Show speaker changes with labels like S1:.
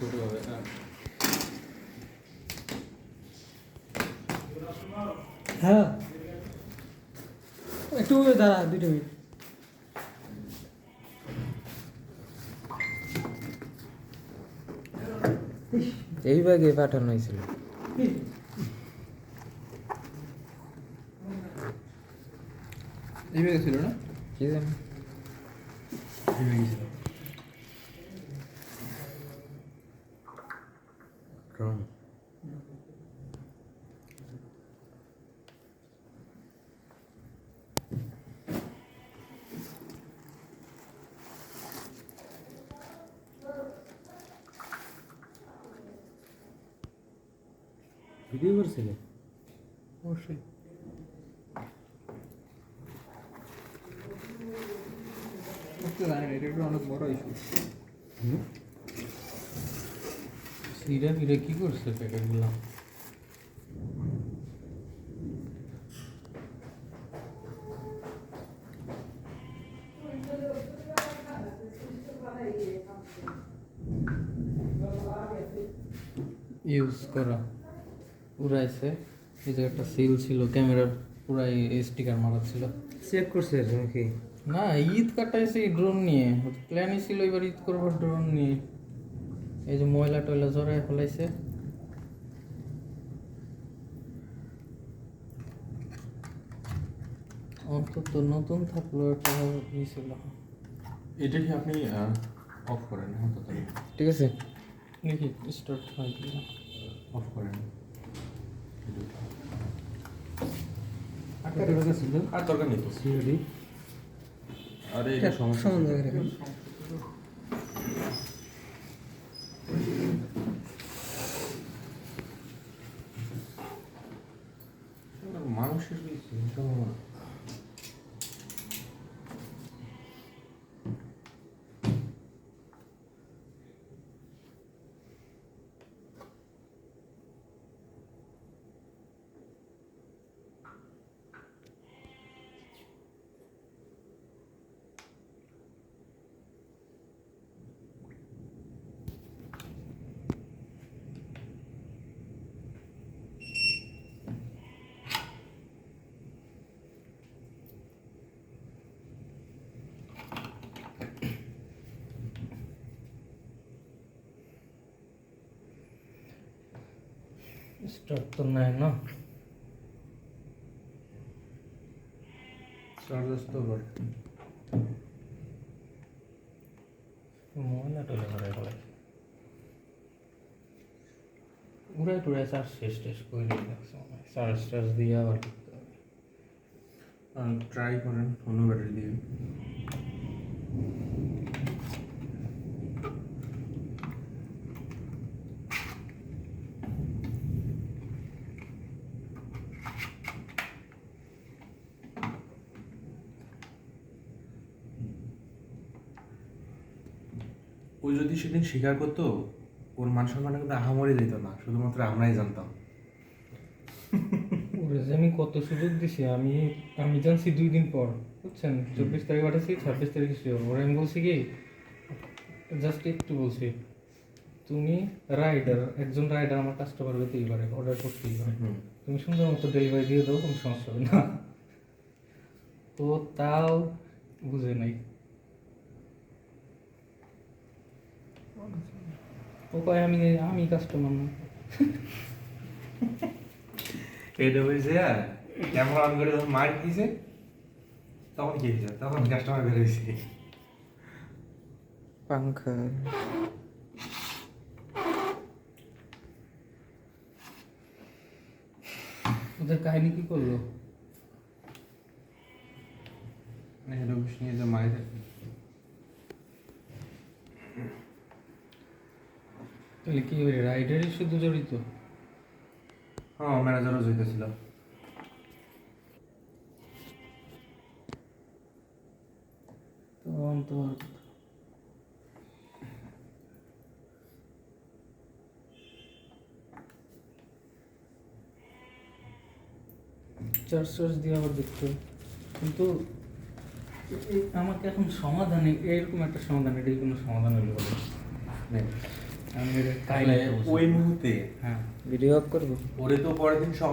S1: ছোট হবে হ্যাঁ
S2: হ্যাঁ। একটু দাঁড়া দুটো মিনিট।
S3: এই ব্যাগে পাঠানো হয়েছিল।
S1: এই ব্যাগে ছিল না?
S3: কি জানি।
S1: এই ব্যাগে ছিল।
S3: ভিডিও করছিলে?
S1: অবশ্যই। অনেক বড় ইস্যু
S4: সিরা ফিরে কি করছে প্যাকেটগুলো? ইউজ করা। উড়াইছে। এই যে একটা সিল ছিল ক্যামেরার পুরাই স্টিকার মারা ছিল।
S3: চেক করছে নাকি?
S4: না ঈদ কাটাইছে ড্রোন নিয়ে। প্ল্যানই ছিল এবার ঈদ করবার ড্রোন নিয়ে। এই যে ময়লা টয়লা জড়ায় ফেলাইছে। অন্তত নতুন থাকল একটা ই ছিল।
S1: এটা কি আপনি অফ করেন হ্যাঁ তো
S3: ঠিক আছে।
S4: দেখি স্টার্ট হয় কি
S1: অফ করেন। আর দরকার নেই তো।
S2: সিওডি
S1: আরে এটা সমস্যা
S2: সমান
S1: মানুষের কি চিন্তা ভাবনা?
S4: স্টার্ট তো নাই না
S1: চার্জার তো আবার
S4: ময়লা টয়লা জড়ায় ফেলাইছে উড়াই টুড়াই চার্জ শেষ টেস করে দিয়ে রাখছে মনে হয়। চার্জ টার্জ দিয়ে আবার করতে হবে
S1: ট্রাই করেন অন্য ব্যাটারি দিয়ে ও যদি সেদিন স্বীকার করতো ওর মান সম্মান কিন্তু আহামরি দিত না শুধুমাত্র আমরাই জানতাম।
S4: ওরে যে আমি কত সুযোগ দিছি আমি আমি জানছি দুই দিন পর বুঝছেন? চব্বিশ তারিখ পাঠাচ্ছি ছাব্বিশ তারিখ শিওর ওরা আমি বলছি কি জাস্ট একটু বলছি তুমি রাইডার একজন রাইডার আমার কাস্টমার হতেই পারে অর্ডার করতেই পারে তুমি সুন্দর মতো ডেলিভারি দিয়ে দাও কোনো সমস্যা হবে না। তো তাও বুঝে নাই। ও কয় আমি আমি কাস্টমার না
S1: এটা হয়েছে ক্যামেরা অন করে যখন মার দিয়েছে তখন কি হয়েছে তখন কাস্টমার বের হয়েছে
S3: পাংখা
S4: ওদের কাহিনী কি করল
S1: অফিস নিয়ে যে মায়ের
S4: তাহলে কি রাইডারই শুধু জড়িত?
S1: হ্যাঁ ম্যানেজারও যেতেছিল
S4: তখন তোমার চার্জ চার্জ দিয়ে আবার দেখতে কিন্তু আমাকে এখন সমাধানে এরকম একটা সমাধান এটাই কোনো সমাধান হলো
S1: নেই। ওই মুহূর্তে
S4: হ্যাঁ।
S3: ভিডিও অফ করব?
S1: ওরে তো পরের দিন সকাল